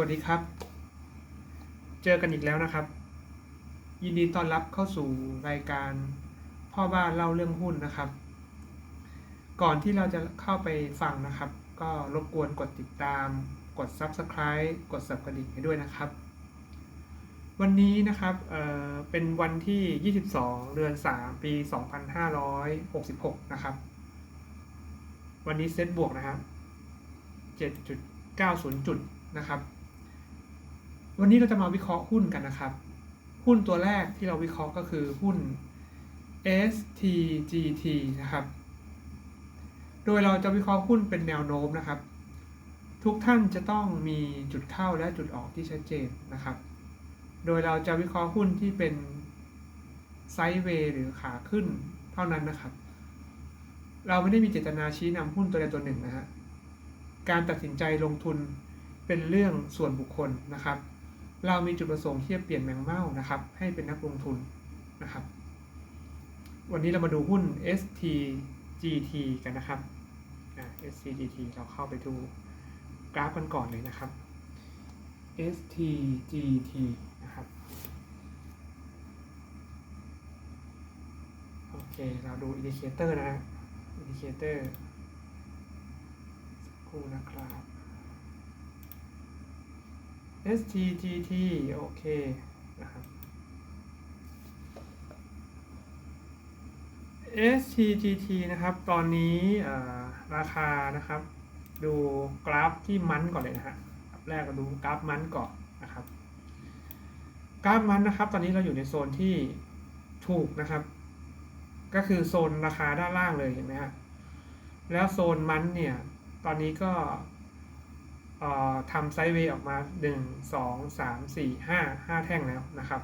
วัสดีครับ เจอกันอีกแล้วนะครับ ยินดีต้อนรับเข้าสู่รายการพ่อบ้านเล่าเรื่องหุ้นนะครับ ก่อนที่เราจะเข้าไปฟังนะครับ ก็รบกวนกดติดตาม กด Subscribe กดสับกระดิ่งให้ด้วยนะครับ วันนี้นะครับเอ่อเป็นวันที่ 22 เดือน 3 ปี 2566 นะครับ วันนี้เซตบวกนะครับ7.90จุดนะครับ วันนี้เราจะมาวิเคราะห์หุ้นกันนะครับ หุ้นตัวแรกที่เราวิเคราะห์ก็คือหุ้น STGT นะครับ โดยเราจะวิเคราะห์หุ้นเป็นแนวโน้มนะครับ ทุกท่านจะต้องมีจุดเข้าและจุดออกที่ชัดเจนนะครับ โดยเราจะวิเคราะห์หุ้นที่เป็นไซด์เวย์หรือขาขึ้นเท่านั้นนะครับ เราไม่ได้มีเจตนาชี้นำหุ้นตัวใดตัวหนึ่งนะฮะ การตัดสินใจลงทุนเป็นเรื่องส่วนบุคคลนะครับ เรามีจุดประสงค์ที่จะเปลี่ยนแมงเม่านะครับ ให้เป็นนักลงทุนนะครับ วันนี้เรามาดูหุ้น STGT กันนะครับ STGT เราเข้าไปดูกราฟกันก่อนเลยนะครับ STGT นะครับโอเคเราดูอินดิเคเตอร์นะฮะอินดิเคเตอร์สักครู่นะครับ STGT โอเคนะครับ STGT นะครับ ตอนนี้ราคานะครับ ดูกราฟที่มันก่อนเลยนะฮะอันดับแรกก็ดูกราฟมันก่อนนะครับ กราฟมันนะครับ ตอนนี้เราอยู่ในโซนที่ถูกนะครับ ก็คือโซนราคาด้านล่างเลยเห็นไหมฮะแล้วโซนมันเนี่ย ตอนนี้ก็ ทำไซด์เวย์ออกมา 1 2 3 4 5 5 แท่งแล้วนะครับ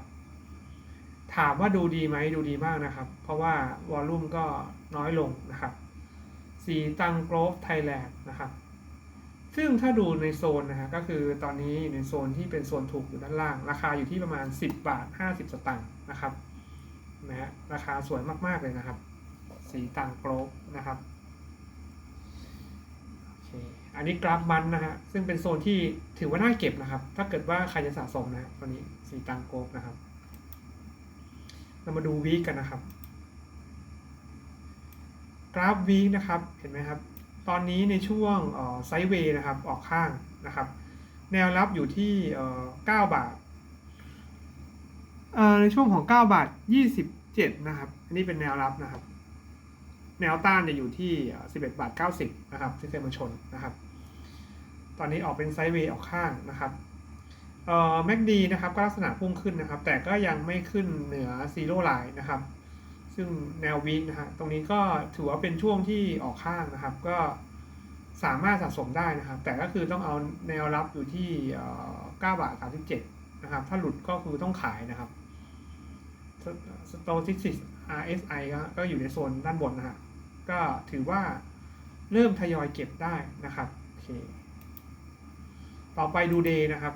ถามว่าดูดีไหมดูดีมากนะครับ เพราะว่าวอลลุ่มก็น้อยลงนะครับสีตังโกลฟไทยแลนด์นะครับ ซึ่งถ้าดูในโซนนะฮะก็คือตอนนี้ในโซนที่เป็นโซนถูกอยู่ด้านล่าง ราคาอยู่ที่ประมาณ 10 บาท 50 สตางค์นะครับนะฮะราคาสวยมาก ๆ เลยนะครับ สีตังโกลฟนะครับโอเค อันนี้กราฟมันนะฮะ ซึ่งเป็นโซนที่ถือว่าน่าเก็บนะครับ ถ้าเกิดว่าใครจะสะสมนะตัวนี้สีตังโกลฟนะครับ เรามาดูวีคกันนะครับ กราฟวีคนะครับ เห็นไหมครับ ตอนนี้ในช่วงไซด์เวย์นะครับ ออกข้างนะครับ แนวรับอยู่ที่ 9 บาท ในช่วงของ 9 บาท 27 นะครับ อันนี้เป็นแนวรับนะครับ แนวต้านจะอยู่ที่ 11บาท90นะครับที่เคยมาชนนะครับ ตอนนี้ออกเป็นไซด์เวย์ออกข้างนะครับเอ่อแมกดีนะครับก็ลักษณะพุ่งขึ้นนะครับ แต่ก็ยังไม่ขึ้นเหนือซีโร่ไลน์นะครับ ซึ่งแนววีคนะฮะตรงนี้ก็ถือว่าเป็นช่วงที่ออกข้างนะครับ ก็สามารถสะสมได้นะครับ แต่ก็คือต้องเอาแนวรับอยู่ที่เอ่อ9บาท37นะครับ ถ้าหลุดก็คือต้องขายนะครับสโตทิสิส RSI ก็ก็อยู่ในโซนด้านบนนะฮะ ก็ถือว่าเริ่มทยอยเก็บได้นะครับโอเคต่อไปดูเดย์นะครับ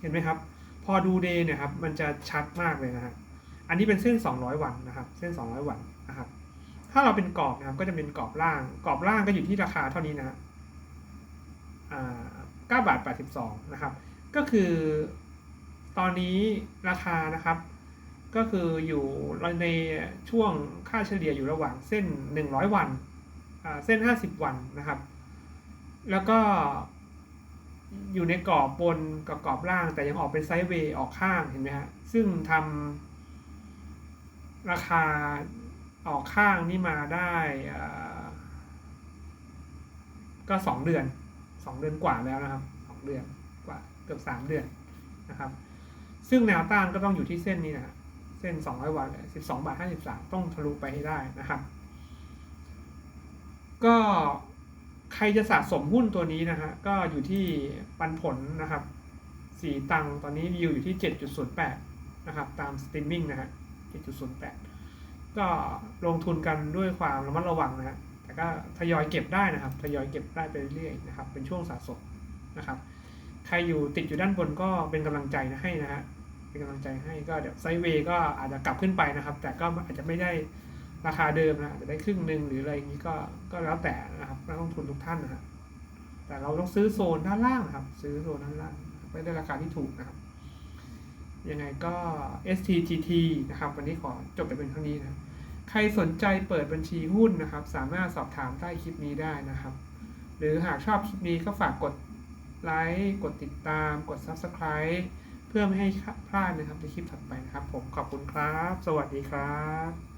เห็นไหมครับ พอดูเดย์เนี่ยครับมันจะชัดมากเลยนะฮะอันนี้เป็นเส้น 200 วันนะครับ เส้น 200 วันนะครับ ถ้าเราเป็นกรอบนะครับก็จะเป็นกรอบล่าง กรอบล่างก็อยู่ที่ราคาเท่านี้นะฮะอ่า9บาท82 นะครับ ก็คือตอนนี้ราคานะครับ ก็คืออยู่ในช่วงค่าเฉลี่ยอยู่ระหว่างเส้น 100 วันอ่าเส้น 50 วันนะครับ แล้วก็อยู่ในกรอบบนกับกรอบล่าง แต่ยังออกเป็นไซด์เวย์ออกข้างเห็นไหมฮะซึ่งทำราคาออกข้างนี่มาได้ก็สองเดือนสองเดือนกว่าแล้วนะครับสองเดือนกว่าเกือบสามเดือนนะครับ ซึ่งแนวต้านก็ต้องอยู่ที่เส้นนี้นะฮะ เส้น 200 วันเลย12 บาท 53 ต้องทะลุไปให้ได้นะครับ ก็ใครจะสะสมหุ้นตัวนี้นะฮะก็อยู่ที่ปันผลนะครับสีตังค์ตอนนี้ยิวอยู่ที่ 7.08 นะครับ ตามสตรีมมิ่งนะฮะ 7.08 ก็ลงทุนกันด้วยความระมัดระวังนะฮะแต่ก็ทยอยเก็บได้นะครับ ทยอยเก็บได้ไปเรื่อยๆนะครับ เป็นช่วงสะสมนะครับ ใครอยู่ติดอยู่ด้านบนก็เป็นกำลังใจนะให้นะฮะ เป็นกำลังใจให้ก็เดี๋ยวไซเวก็อาจจะกลับขึ้นไปนะครับ แต่ก็อาจจะไม่ได้ราคาเดิมนะอาจจะได้ครึ่งหนึ่งหรืออะไรอย่างนี้ก็ก็แล้วแต่นะครับนักลงทุนทุกท่านนะฮะแต่เราต้องซื้อโซนด้านล่างนะครับ ซื้อโซนด้านล่างไปได้ราคาที่ถูกนะครับยังไงก็ STGT นะครับ วันนี้ขอจบไปเป็นเท่านี้นะใครสนใจเปิดบัญชีหุ้นนะครับ สามารถสอบถามใต้คลิปนี้ได้นะครับ หรือหากชอบคลิปนี้ก็ฝากกดไลค์กดติดตามกด Subscribe เพื่อไม่ให้พลาดนะครับในคลิปถัดไปนะครับ ผมขอบคุณครับ สวัสดีครับ